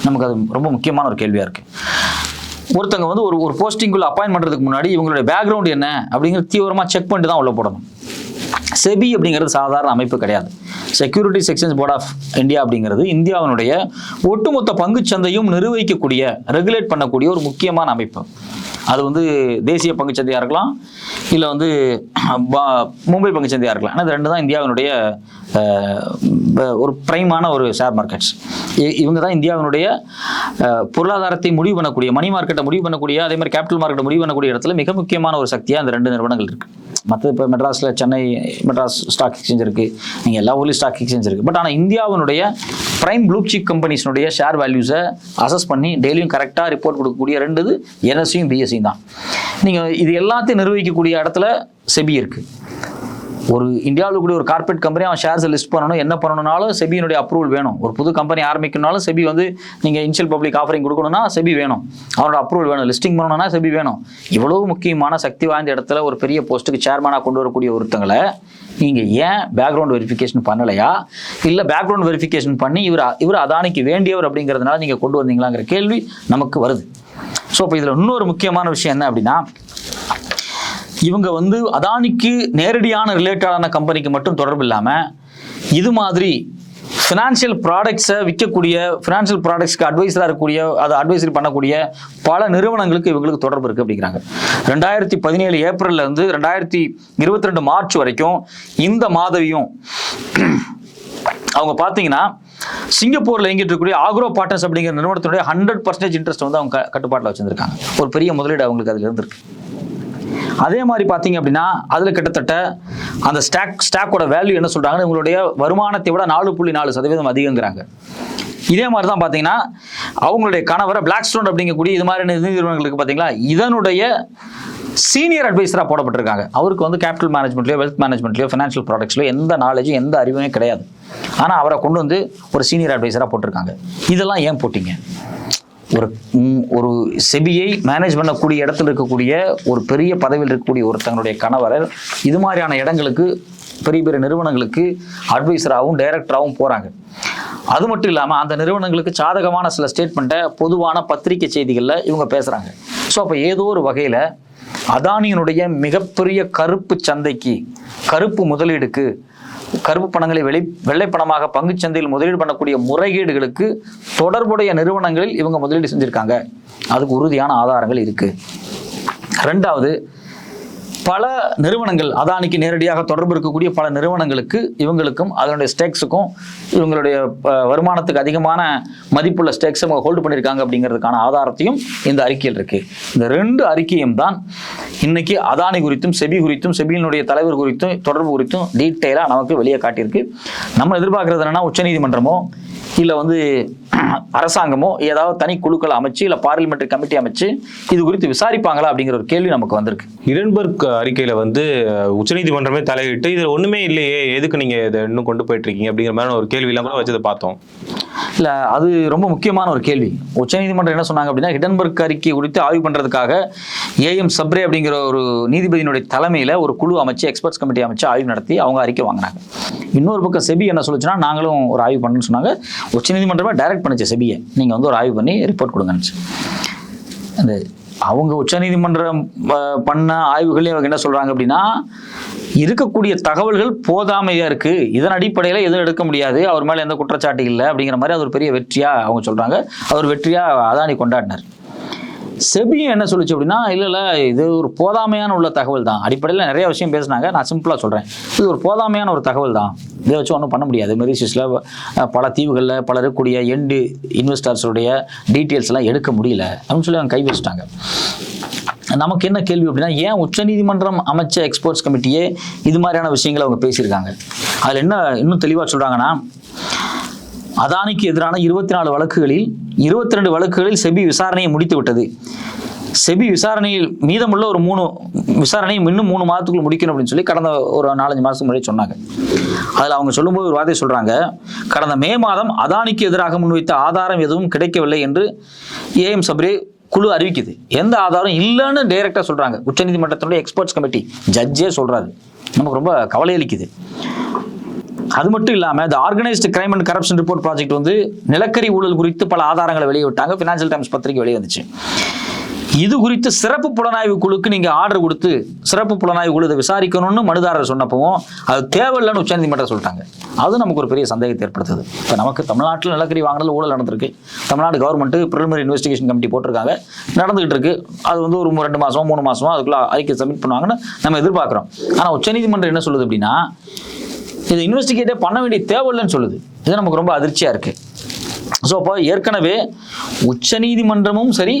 நமக்கு அது ரொம்ப முக்கியமான ஒரு கேள்வியாக இருக்குது ஒருத்தங்க வந்து ஒரு ஒரு போஸ்டிங்குள்ள அப்பாயின் பண்ணுறதுக்கு முன்னாடி இவங்களுடைய பேக்ரவுண்ட் என்ன அப்படிங்கிறது தீவிரமாக செக் பண்ணிட்டு தான் உள்ள போடணும். செபி அப்படிங்கிறது சாதாரண அமைப்பு கிடையாது. Securities exchange board of India அப்படிங்கிறது இந்தியாவினுடைய ஒட்டுமொத்த பங்கு சந்தையும் நிர்வகிக்கக்கூடிய ரெகுலேட் பண்ணக்கூடிய ஒரு முக்கியமான அமைப்பு. அது வந்து தேசிய பங்குச்சந்தையாக இருக்கலாம் இல்லை வந்து பா- மும்பை பங்குச்சந்தையாக இருக்கலாம். ஆனால் இது ரெண்டு தான் இந்தியாவினுடைய ஒரு பிரைமான ஒரு ஷேர் மார்க்கெட்ஸ் இவங்க தான் இந்தியாவினுடைய பொருளாதாரத்தை முடிவு பண்ணக்கூடிய மணி மார்க்கெட்டை முடிவு பண்ணக்கூடிய அதே மாதிரி கேபிட்டல் மார்க்கெட்டை முடிவு பண்ணக்கூடிய இடத்துல மிக முக்கியமான ஒரு சக்தியாக அந்த ரெண்டு நிறுவனங்கள் இருக்குது மற்ற இப்போ மெட்ராஸில் சென்னை மெட்ராஸ் ஸ்டாக் எக்ஸ்சேஞ்ச் இருக்குது நீங்கள் எல்லா ஊர்லேயும் ஸ்டாக் எக்ஸ்சேஞ்ச் இருக்குது பட் ஆனால் இந்தியாவினுடைய ப்ரைம் ப்ளூ சிப் கம்பெனிஸ்னுடைய ஷேர் வேல்யூஸை அசஸ் பண்ணி டெய்லியும் கரெக்டாக ரிப்போர்ட் கொடுக்கக்கூடிய ரெண்டு என்எஸ்சியும் பிஎஸ்சியும் தான். நீங்கள் இது எல்லாத்தையும் நிர்வகிக்கக்கூடிய இடத்துல செபி இருக்குது ஒரு இந்தியாவில் கூட ஒரு கார்பரேட் கம்பெனி அவன் ஷேர்ஸை லிஸ்ட் பண்ணணும். என்ன பண்ணணும்னாலும் செபியினுடைய அப்ரூவல் வேணும். ஒரு புது கம்பெனி ஆரம்பிக்கணும்னாலும் செபி வந்து நீங்கள் இனிஷியல் பப்ளிக் ஆஃபரிங் கொடுக்கணும்னா செபி வேணும். அவனோட அப்ரூவல் வேணும். லிஸ்டிங் பண்ணணும்னா செபி வேணும். இவ்வளவு முக்கியமான சக்தி வாய்ந்த இடத்துல ஒரு பெரிய போஸ்ட்டுக்கு சேர்மனாக கொண்டு வரக்கூடிய ஒருத்தங்களை நீங்கள் ஏன் பேக்ரவுண்ட் வெரிஃபிகேஷன் பண்ணலையா? இல்லை பேக்ரவுண்ட் வெரிஃபிகேஷன் பண்ணி இவர் இவர் அதானிக்கு வேண்டியவர் அப்படிங்கிறதுனால நீங்கள் கொண்டு வந்தீங்களாங்கிற கேள்வி நமக்கு வருது. ஸோ இப்போ இதில் இன்னொரு முக்கியமான விஷயம் என்ன அப்படின்னா இவங்க வந்து அதானிக்கு நேரடியான ரிலேட்டடான கம்பெனிக்கு மட்டும் தொடர்பு இல்லாமல் இது மாதிரி ஃபினான்ஷியல் ப்ராடக்ட்ஸை விற்கக்கூடிய ஃபினான்ஷியல் ப்ராடக்ட்ஸ்க்கு அட்வைஸராக இருக்கக்கூடிய அதை அட்வைசரி பண்ணக்கூடிய பல நிறுவனங்களுக்கு இவங்களுக்கு தொடர்பு இருக்குது அப்படிங்கிறாங்க. ரெண்டாயிரத்தி பதினேழு ஏப்ரல்ல இருந்து ரெண்டாயிரத்தி இருபத்தி ரெண்டு மார்ச் வரைக்கும் இந்த மாதவியும் அவங்க பார்த்தீங்கன்னா சிங்கப்பூரில் இயங்கிட்டு இருக்கக்கூடிய ஆக்ரோ பார்ட்னர்ஸ் அப்படிங்கிற நிறுவனத்தினுடைய ஹண்ட்ரட் பர்சன்டேஜ் இன்ட்ரெஸ்ட் வந்து அவங்க கட்டுப்பாட்டில் வச்சிருந்திருக்காங்க. ஒரு பெரிய முதலீடு அவங்களுக்கு அதில் இருந்திருக்கு. அதே மாதிரி பார்த்தீங்க அப்படின்னா அதில் கிட்டத்தட்ட அந்த ஸ்டாக் ஸ்டாக்கோட வேல்யூ என்ன சொல்கிறாங்கன்னு உங்களுடைய வருமானத்தை விட நாலு புள்ளி நாலு சதவீதம் அதிகங்கிறாங்க. இதே மாதிரி தான் பார்த்தீங்கன்னா அவங்களுடைய கணவரை பிளாக் ஸ்டோன் அப்படிங்கக்கூடிய இது மாதிரி நிதி நிறுவனங்களுக்கு பார்த்தீங்களா இதனுடைய சீனியர் அட்வைசராக போடப்பட்டிருக்காங்க. அவருக்கு வந்து கேபிட்டல் மேனேஜ்மெண்ட்லையோ வெல்த் மேனேஜ்மெண்ட்லையோ ஃபினான்ஷியல் ப்ராடக்ட்ஸ்லையோ எந்த நாலேஜும் எந்த அறிவுமே கிடையாது. ஆனால் அவரை கொண்டு வந்து ஒரு சீனியர் அட்வைசராக போட்டிருக்காங்க. இதெல்லாம் ஏன் போட்டிங்க? ஒரு ஒரு செபியை மேனேஜ் பண்ணக்கூடிய இடத்துல இருக்கக்கூடிய ஒரு பெரிய பதவியில் இருக்கக்கூடிய ஒருத்தங்களுடைய கணவரர் இது மாதிரியான இடங்களுக்கு பெரிய பெரிய நிறுவனங்களுக்கு அட்வைசராகவும் டைரக்டராகவும் போகிறாங்க அது மட்டும் இல்லாமல் அந்த நிறுவனங்களுக்கு சாதகமான சில ஸ்டேட்மெண்ட்டை பொதுவான பத்திரிகை செய்திகளில் இவங்க பேசுகிறாங்க ஸோ அப்போ ஏதோ ஒரு வகையில் அதானியினுடைய மிகப்பெரிய கருப்பு சந்தைக்கு கருப்பு முதலீடுக்கு கருப்பு பணங்களை வெளி வெள்ளை பணமாக பங்குச் சந்தையில் முதலீடு பண்ணக்கூடிய முறைகேடுகளுக்கு தொடர்புடைய நிறுவனங்களில் இவங்க முதலீடு செஞ்சுருக்காங்க. அதுக்கு உறுதியான ஆதாரங்கள் இருக்குது ரெண்டாவது பல நிறுவனங்கள் அதானிக்கு நேரடியாக தொடர்பு இருக்கக்கூடிய பல நிறுவனங்களுக்கு இவங்களுக்கும் அதனுடைய ஸ்டேக்ஸுக்கும் இவங்களுடைய வருமானத்துக்கு அதிகமான மதிப்புள்ள ஸ்டேக்ஸ் இவங்க ஹோல்டு பண்ணியிருக்காங்க அப்படிங்கிறதுக்கான ஆதாரத்தையும் இந்த அறிக்கையில் இருக்குது இந்த ரெண்டு அறிக்கையும் தான் இன்னைக்கு அதானி குறித்தும் செபி குறித்தும் செபியினுடைய தலைவர் குறித்தும் தொடர்பு குறித்தும் டீட்டெயிலாக நமக்கு வெளியே காட்டியிருக்கு. நம்ம எதிர்பார்க்கறது என்னன்னா உச்சநீதிமன்றமோ இல்லை வந்து அரசாங்கமோ ஏதாவது தனி குழுக்களை அமைச்சு இல்லை பார்லிமெண்ட்ரி கமிட்டி அமைச்சு இது குறித்து விசாரிப்பாங்களா அப்படிங்கிற ஒரு கேள்வி நமக்கு வந்திருக்கு. ஹிடன்பர்க் அறிக்கையில வந்து உச்சநீதிமன்றமே தலையிட்டு இதுல ஒண்ணுமே இல்லையே எதுக்கு நீங்க இதை இன்னும் கொண்டு போயிட்டு இருக்கீங்க அப்படிங்கிற மாதிரி ஒரு கேள்வி எல்லாம் கூட வச்சதை பார்த்தோம். இல்லை அது ரொம்ப முக்கியமான ஒரு கேள்வி. உச்சநீதிமன்றம் என்ன சொன்னாங்க அப்படின்னா ஹிடன்பர்க் அறிக்கை குறித்து ஆய்வு பண்ணுறதுக்காக ஏஎம் சப்ரே அப்படிங்கிற ஒரு நீதிபதியினுடைய தலைமையில் ஒரு குழு அமைச்சு எக்ஸ்பர்ட்ஸ் கமிட்டி அமைச்சு ஆய்வு நடத்தி அவங்க அறிக்கை வாங்கினாங்க. இன்னொரு பக்கம் செபி என்ன சொல்லுச்சுன்னா நாங்களும் ஒரு ஆய்வு பண்ணணும்னு சொன்னாங்க. உச்சநீதிமன்றமே டைரக்ட் பண்ணுச்சு செபியை. நீங்கள் வந்து ஒரு ஆய்வு பண்ணி ரிப்போர்ட் கொடுங்கன்னு அந்த அவங்க உச்சநீதிமன்றம் பண்ண ஆய்வுகளையும் அவங்க என்ன சொல்கிறாங்க அப்படின்னா இருக்கக்கூடிய தகவல்கள் போதாமையாக இருக்குது இதன் அடிப்படையில் எதுவும் எடுக்க முடியாது. அவர் மேலே எந்த குற்றச்சாட்டு இல்லை அப்படிங்கிற மாதிரி அது ஒரு பெரிய வெற்றியாக அவங்க சொல்கிறாங்க அவர் வெற்றியாக அதானி கொண்டாடினார். செபியும் என்ன சொல்லுச்சு அப்படின்னா இல்லை இல்லை இது ஒரு போதாமையான உள்ள தகவல் தான். அடிப்படையில் நிறைய விஷயம் பேசுனாங்க. நான் சிம்பிளாக சொல்கிறேன் இது ஒரு போதாமையான ஒரு தகவல் தான். இதை வச்சு ஒன்றும் பண்ண முடியாது. மெரிசிஸில் பல தீவுகளில் பல இருக்கக்கூடிய எண்டு இன்வெஸ்டர்ஸுடைய டீட்டெயில்ஸ் எல்லாம் எடுக்க முடியல அப்படின்னு சொல்லி அவங்க கை வச்சுட்டாங்க. நமக்கு என்ன கேள்வி அப்படின்னா ஏன் உச்சநீதிமன்றம் அமைச்ச எக்ஸ்போர்ட்ஸ் கமிட்டியே இது மாதிரியான விஷயங்களை அவங்க பேசியிருக்காங்க? அதில் என்ன இன்னும் தெளிவாக சொல்கிறாங்கன்னா அதானிக்கு எதிரான இருபத்தி நாலு வழக்குகளில் இருபத்தி ரெண்டு வழக்குகளில் செபி விசாரணையை முடித்து விட்டது செபி விசாரணையில் மீதமுள்ள ஒரு மூணு விசாரணையை இன்னும் மூணு மாதத்துக்குள் முடிக்கணும் அப்படின்னு சொல்லி கடந்த ஒரு நாலஞ்சு மாதத்துக்கு முன்னாடி சொன்னாங்க. அதில் அவங்க சொல்லும்போது ஒரு வார்த்தை சொல்கிறாங்க கடந்த மே மாதம் அதானிக்கு எதிராக முன்வைத்த ஆதாரம் எதுவும் கிடைக்கவில்லை என்று ஏஎம் சப்ரே குழு அறிவிக்குது. எந்த ஆதாரம் இல்லைன்னு டைரெக்டாக சொல்கிறாங்க உச்சநீதிமன்றத்தினுடைய எக்ஸ்பர்ட்ஸ் கமிட்டி ஜட்ஜே சொல்கிறாரு நமக்கு ரொம்ப கவலை அளிக்குது. அது மட்டும் இல்லாமல் இந்த organised crime and corruption report project வந்து நிலக்கரி ஊழல் குறித்து பல ஆதாரங்களை வெளியிட்டாங்க. ஃபினான்ஷியல் டைம்ஸ் பத்திரிகை வெளியே வந்துச்சு இது குறித்து சிறப்பு புலனாய்வு குழுக்கு நீங்கள் ஆர்டர் கொடுத்து சிறப்பு புலனாய்வு குழு இதை விசாரிக்கணும்னு மனுதாரர் சொன்னப்பவும் அது தேவையில்லைன்னு உச்சநீதிமன்றம் சொல்லிட்டாங்க. அது நமக்கு ஒரு பெரிய சந்தேகத்தை ஏற்படுத்துது. இப்போ நமக்கு தமிழ்நாட்டில் நிலக்கரி வாங்கினது ஊழல் நடந்திருக்கு. Tamil Nadu government preliminary investigation committee போட்டிருக்காங்க. நடந்துகிட்டு இருக்கு. அது வந்து ஒரு ரெண்டு மாதமோ மூணு மாதமோ அதுக்குள்ள அறிக்கை சப்மிட் பண்ணுவாங்கன்னு நம்ம எதிர்பார்க்குறோம். ஆனால் உச்சநீதிமன்றம் என்ன சொல்லுது அப்படின்னா இதை இன்வெஸ்டிகேட்டே பண்ண வேண்டிய தேவையில்லைன்னு சொல்லுது. இது நமக்கு ரொம்ப அதிர்ச்சியாக இருக்குது ஸோ அப்போ ஏற்கனவே உச்சநீதிமன்றமும் சரி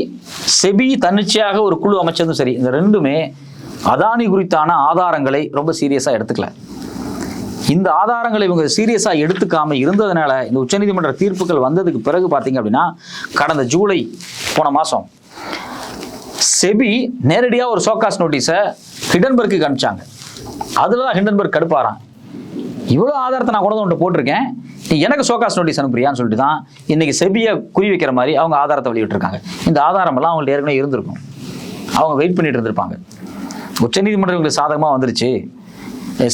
செபி தன்னிச்சையாக ஒரு குழு அமைச்சதும் சரி இந்த ரெண்டுமே அதானி குறித்தான ஆதாரங்களை ரொம்ப சீரியஸாக எடுத்துக்கல. இந்த ஆதாரங்களை இவங்க சீரியஸாக எடுத்துக்காம இருந்ததுனால இந்த உச்சநீதிமன்ற தீர்ப்புகள் வந்ததுக்கு பிறகு பார்த்தீங்க அப்படின்னா கடந்த ஜூலை போன மாதம் செபி நேரடியாக ஒரு சோகாஸ் நோட்டீஸை ஹிடன்பர்க்கு அனுப்பிச்சாங்க. அதில் தான் ஹிண்டன்பர்க் கடுப்பாரான் இவ்வளோ ஆதாரத்தை நான் கொண்டு வந்து போட்டிருக்கேன். நீ எனக்கு சோகாஸ் நோட்டீஸ் அனுப்புறியான்னு சொல்லிட்டு தான் இன்னைக்கு செபியை குறி வைக்கிற மாதிரி அவங்க ஆதாரத்தை வெளியிட்டிருக்காங்க. இந்த ஆதாரமெல்லாம் அவங்கள்ட்ட ஏற்கனவே இருந்திருக்கும். அவங்க வெயிட் பண்ணிட்டு இருந்திருப்பாங்க. உச்சநீதிமன்றம் இவங்களுக்கு சாதகமாக வந்துருச்சு.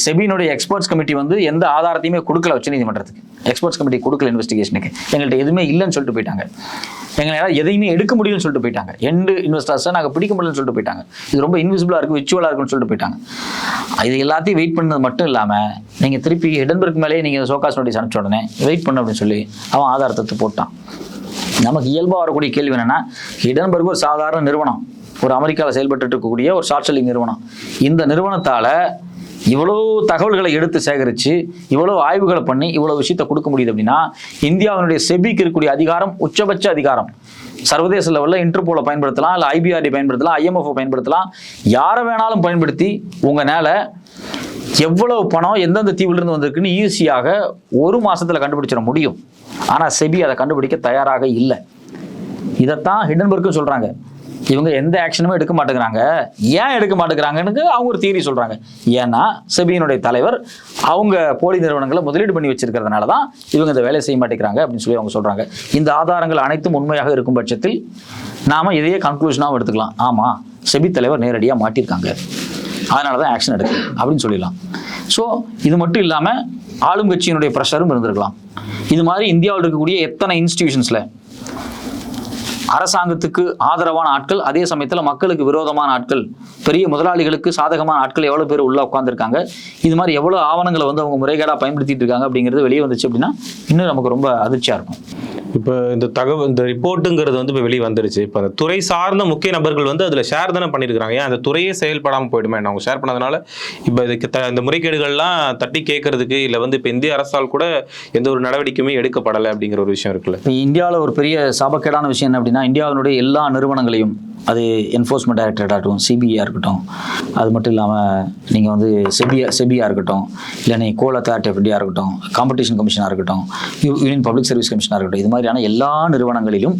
செபியினுடைய எக்ஸ்பர்ட்ஸ் கமிட்டி வந்து எந்த ஆதாரத்தையுமே கொடுக்கல உச்சநீதிமன்றத்துக்கு எக்ஸ்பர்ட்ஸ் கமிட்டி கொடுக்கல இன்வெஸ்டிகேஷனுக்கு எங்கள்கிட்ட எதுவுமே இல்லைன்னு சொல்லிட்டு போயிட்டாங்க. எங்களால் எதையுமே எடுக்க முடியும்னு சொல்லிட்டு போயிட்டாங்க. எண்டு இன்வெஸ்டர்ஸை நாங்கள் பிடிக்க முடியலன்னு சொல்லிட்டு போயிட்டாங்க. இது ரொம்ப இன்விசிபிளாக இருக்கும் விச்சுவலாக இருக்குன்னு சொல்லிட்டு போயிட்டாங்க. இது எல்லாத்தையும் வெயிட் பண்ணது மட்டும் இல்லாமல் நீங்கள் திருப்பி இடம்பெருக்கு மேலேயே நீங்கள் சோகாஸ் நோட்டீஸ் அனுப்பிச்ச உடனே வெயிட் பண்ண அப்படின்னு சொல்லி அவன் ஆதாரத்தை போட்டான். நமக்கு இயல்பாக வரக்கூடிய கேள்வி என்னென்னா இடம்பெருக்கு ஒரு சாதாரண நிறுவனம். ஒரு அமெரிக்காவில் செயல்பட்டு இருக்கக்கூடிய ஒரு ஷார்ட் செல்லிங் நிறுவனம். இந்த நிறுவனத்தால் இவ்வளோ தகவல்களை எடுத்து சேகரித்து இவ்வளோ ஆய்வுகளை பண்ணி இவ்வளோ விஷயத்தை கொடுக்க முடியுது அப்படின்னா இந்தியாவினுடைய செபிக்கு இருக்கக்கூடிய அதிகாரம் உச்சபட்ச அதிகாரம். சர்வதேச லெவலில் இன்டர்போலை பயன்படுத்தலாம் இல்லை ஐபிஆர்டி பயன்படுத்தலாம் ஐஎம்எஃப் பயன்படுத்தலாம். யாரை வேணாலும் பயன்படுத்தி உங்கள் மேலே எவ்வளவு பணம் எந்தெந்த தீவிலிருந்து வந்திருக்குன்னு ஈஸியாக ஒரு மாதத்தில் கண்டுபிடிச்சிட முடியும். ஆனால் செபி அதை கண்டுபிடிக்க தயாராக இல்லை. இதைத்தான் ஹிடன்பர்க்கும் சொல்கிறாங்க இவங்க எந்த ஆக்ஷனுமே எடுக்க மாட்டேங்கிறாங்க. ஏன் எடுக்க மாட்டேங்கிறாங்கன்னு அவங்க ஒரு தீரி சொல்கிறாங்க ஏன்னா செபியினுடைய தலைவர் அவங்க போலி நிறுவனங்களை முதலீடு பண்ணி வச்சிருக்கிறதுனால தான் இவங்க இந்த வேலையை செய்ய மாட்டேங்கிறாங்க அப்படின்னு சொல்லி அவங்க சொல்கிறாங்க இந்த ஆதாரங்கள் அனைத்தும் உண்மையாக இருக்கும் பட்சத்தில் நாம இதையே கன்க்ளூஷனாகவும் எடுத்துக்கலாம். ஆமாம் செபி தலைவர் நேரடியாக மாட்டியிருக்காங்க அதனால தான் ஆக்ஷன் எடுக்கு அப்படின்னு சொல்லிடலாம். ஸோ இது மட்டும் இல்லாமல் ஆளும் கட்சியினுடைய ப்ரெஷரும் இருந்திருக்கலாம். இது மாதிரி இந்தியாவில் இருக்கக்கூடிய எத்தனை இன்ஸ்டிடியூஷன்ஸில் அரசாங்கத்துக்கு ஆதரவான ஆட்கள் அதே சமயத்தில் மக்களுக்கு விரோதமான ஆட்கள் பெரிய முதலாளிகளுக்கு சாதகமான ஆட்கள் எவ்வளோ பேர் உள்ள உட்காந்துருக்காங்க இது மாதிரி எவ்வளோ ஆவணங்களை வந்து அவங்க முறைகேடாக பயன்படுத்திட்டு இருக்காங்க அப்படிங்கிறது வெளியே வந்துச்சு அப்படின்னா இன்னும் நமக்கு ரொம்ப அதிர்ச்சியாக இருக்கும். இப்போ இந்த தகவல் இந்த ரிப்போர்ட்டுங்கிறது வந்து இப்போ வெளியே வந்துருச்சு. இப்போ அந்த துறை சார்ந்த முக்கிய நபர்கள் வந்து அதில் ஷேர் தானே பண்ணியிருக்காங்க ஏன் அந்த துறையே செயல்படாமல் போயிடுமா? அவங்க ஷேர் பண்ணதுனால இப்போ இதுக்கு த இந்த முறைகேடுகள்லாம் தட்டி கேட்கறதுக்கு இல்லை வந்து இப்போ இந்திய அரசால் கூட எந்த ஒரு நடவடிக்கையுமே எடுக்கப்படலை அப்படிங்கிற ஒரு விஷயம் இருக்குல்ல. இப்போ இந்தியாவில் ஒரு பெரிய சாபக்கேடான விஷயம் என்ன அப்படின்னா இந்தியாவினுடைய எல்லா நிறுவனங்களையும் அது என்ஃபோர்ஸ்மெண்ட் டைரக்டரேட்டாக இருக்கட்டும் சிபிஐயாக இருக்கட்டும் அது மட்டும் இல்லாமல் நீங்கள் வந்து செபியா செபியாக இருக்கட்டும் இல்லை நீ கோல் அத்தாரிட்டி ஆஃப் இந்தியா இருக்கட்டும் காம்படிஷன் கமிஷனாக இருக்கட்டும் யூ- யூனியன் பப்ளிக் சர்வீஸ் கமிஷனாக இருக்கட்டும் இது மாதிரியான எல்லா நிறுவனங்களிலும்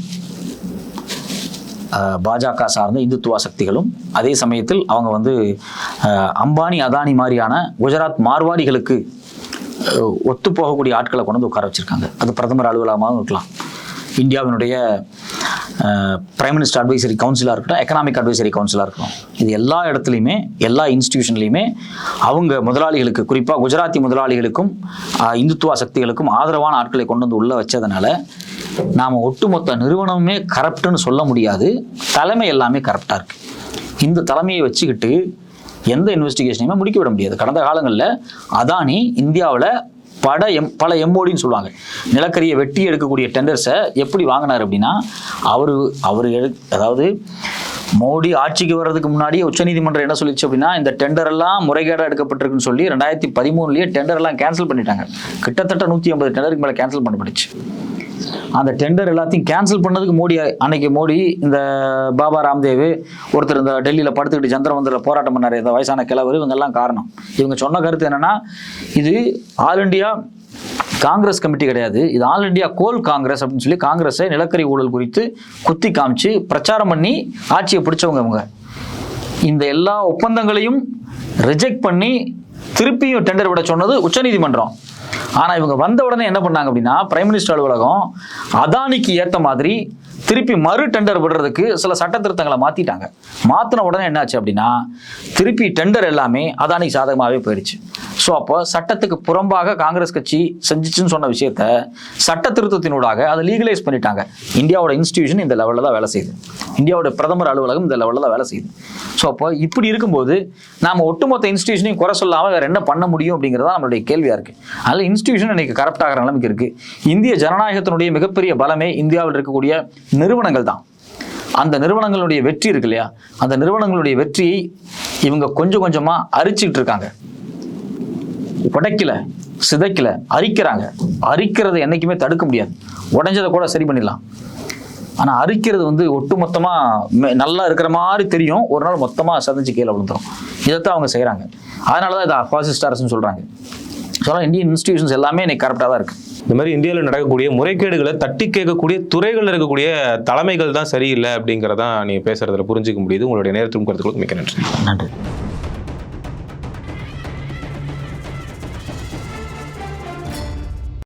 பாஜக சார்ந்த இந்துத்துவ சக்திகளும் அதே சமயத்தில் அவங்க வந்து அம்பானி அதானி மாதிரியான குஜராத் மார்வாடிகளுக்கு ஒத்து போகக்கூடிய ஆட்களை கொண்டு வந்து உட்கார வச்சுருக்காங்க. அது பிரதமர் அலுவலகமாகவும் இருக்கலாம். இந்தியாவினுடைய பிரைம் மினிஸ்டர் அட்வைசரி கவுன்சிலாக இருக்கட்டும் எக்கனாமிக் அட்வைசரி கவுன்சிலாக இருக்கட்டும். இது எல்லா இடத்துலையுமே எல்லா இன்ஸ்டியூஷன்லையுமே அவங்க முதலாளிகளுக்கு குறிப்பாக குஜராத்தி முதலாளிகளுக்கும் இந்துத்துவா சக்திகளுக்கும் ஆதரவான ஆட்களை கொண்டு வந்து உள்ளே வச்சதுனால நாம் ஒட்டுமொத்த நிறுவனமே கரப்டுன்னு சொல்ல முடியாது. தலைமை எல்லாமே கரப்டாக இருக்குது இந்த தலைமையை வச்சுக்கிட்டு எந்த இன்வெஸ்டிகேஷனையுமே முடிக்க விட முடியாது. கடந்த காலங்களில் அதானி இந்தியாவில் பட எம் பல எம்ஓடின்னு சொல்லுவாங்க. நிலக்கரியை வெட்டி எடுக்கக்கூடிய டெண்டர்ஸை எப்படி வாங்கினார் அப்படின்னா அவர் அவர் அதாவது மோடி ஆட்சிக்கு வர்றதுக்கு முன்னாடி உச்சநீதிமன்றம் என்ன சொல்லிச்சு அப்படின்னா இந்த டெண்டர் எல்லாம் முறைகேடாக எடுக்கப்பட்டிருக்குன்னு சொல்லி ரெண்டாயிரத்தி பதிமூணுலேயே டெண்டர் எல்லாம் கேன்சல் பண்ணிட்டாங்க. கிட்டத்தட்ட நூற்றி ஐம்பது டெண்டருக்கு மேலே கேன்சல் பண்ணப்பட்டுச்சு. அந்த டெண்டர் எல்லாத்தையும் கேன்சல் பண்ணதுக்கு மோடி அன்னைக்கு மோடி இந்த பாபா ராம்தேவ் ஒருத்தர் இந்த டெல்லியில் படுத்துக்கிட்டு சந்திரமந்திரில் போராட்டம் பண்ணார். இந்த வயசான கிழவர் இவங்கெல்லாம் காரணம். இவங்க சொன்ன கருத்து என்னென்னா இது ஆல் இண்டியா காங்கிரஸ் கமிட்டி கிடையாது. இது ஆல் இண்டியா கோல் காங்கிரஸ் அப்படின்னு சொல்லி காங்கிரஸை நிலக்கரி ஊழல் குறித்து குத்தி காமிச்சு பிரச்சாரம் பண்ணி ஆட்சியை பிடிச்சவங்க இவங்க. இந்த எல்லா ஒப்பந்தங்களையும் ரிஜெக்ட் பண்ணி திருப்பியும் டெண்டர் விட சொன்னது உச்சநீதிமன்றம். ஆனால் இவங்க வந்த உடனே என்ன பண்ணாங்க அப்படின்னா பிரைம் மினிஸ்டர் அலுவலகம் அதானிக்கு ஏற்ற மாதிரி திருப்பி மறு டெண்டர் விடுறதுக்கு சில சட்ட திருத்தங்களை மாற்றிட்டாங்க மாற்றின உடனே என்னாச்சு அப்படின்னா திருப்பி டெண்டர் எல்லாமே அதானிக்கு சாதகமாகவே போயிடுச்சு. ஸோ அப்போ சட்டத்துக்கு புறம்பாக காங்கிரஸ் கட்சி செஞ்சிச்சுன்னு சொன்ன விஷயத்த சட்ட திருத்தத்தினூடாக அதை லீகலைஸ் பண்ணிட்டாங்க. இந்தியாவோட இன்ஸ்டிடியூஷன் இந்த லெவலில் தான் வேலை செய்யுது. இந்தியாவோட பிரதமர் அலுவலகம் இந்த லெவலில் தான் வேலை செய்யுது. ஸோ அப்போ இப்படி இருக்கும்போது நாம் ஒட்டுமொத்த இன்ஸ்டிடியூஷனையும் குறை சொல்லாமல் வேறு என்ன பண்ண முடியும் அப்படிங்கிறது தான் நம்மளுடைய கேள்வியாக இருக்குது அதில் இன்ஸ்டிடியூஷன் இன்னைக்கு கரப்ட் ஆகிற நிலைமைக்கு இருக்குது இந்திய ஜனநாயகத்தினுடைய மிகப்பெரிய பலமே இந்தியாவில் இருக்கக்கூடிய நிறுவனங்கள் தான். அந்த நிறுவனங்களுடைய வெற்றி இருக்கு இல்லையா? அந்த நிறுவனங்களுடைய வெற்றியை இவங்க கொஞ்சம் கொஞ்சமாக அரிச்சுக்கிட்டு இருக்காங்க. உடைக்கல சிதைக்கல அரிக்கிறாங்க. அரிக்கிறதை என்றைக்குமே தடுக்க முடியாது. உடைஞ்சதை கூட சரி பண்ணிடலாம். ஆனால் அரிக்கிறது வந்து ஒட்டுமொத்தமாக நல்லா இருக்கிற மாதிரி தெரியும். ஒரு நாள் மொத்தமாக சதைச்சு கீழே விழுந்துரும். இதைத்தான் அவங்க செய்கிறாங்க அதனால தான் இதை ஃபாசிஸ்ட் அரசுன்னு சொல்கிறாங்க ஸோ இந்தியன் இன்ஸ்டிடியூஷன்ஸ் எல்லாமே இன்னைக்கு கரெக்டாக தான் இருக்குது இந்த மாதிரி இந்தியாவில் நடக்கக்கூடிய முறைகேடுகளை தட்டி கேட்கக்கூடிய துறைகளில் இருக்கக்கூடிய தலைமைகள் தான் சரியில்லை அப்படிங்கிறதான் நீ பேசுறதுல புரிஞ்சிக்க முடியுது. உங்களுடைய நேரத்திலும் கருத்துக்களுக்கு மிக்க நன்றி. நன்றி.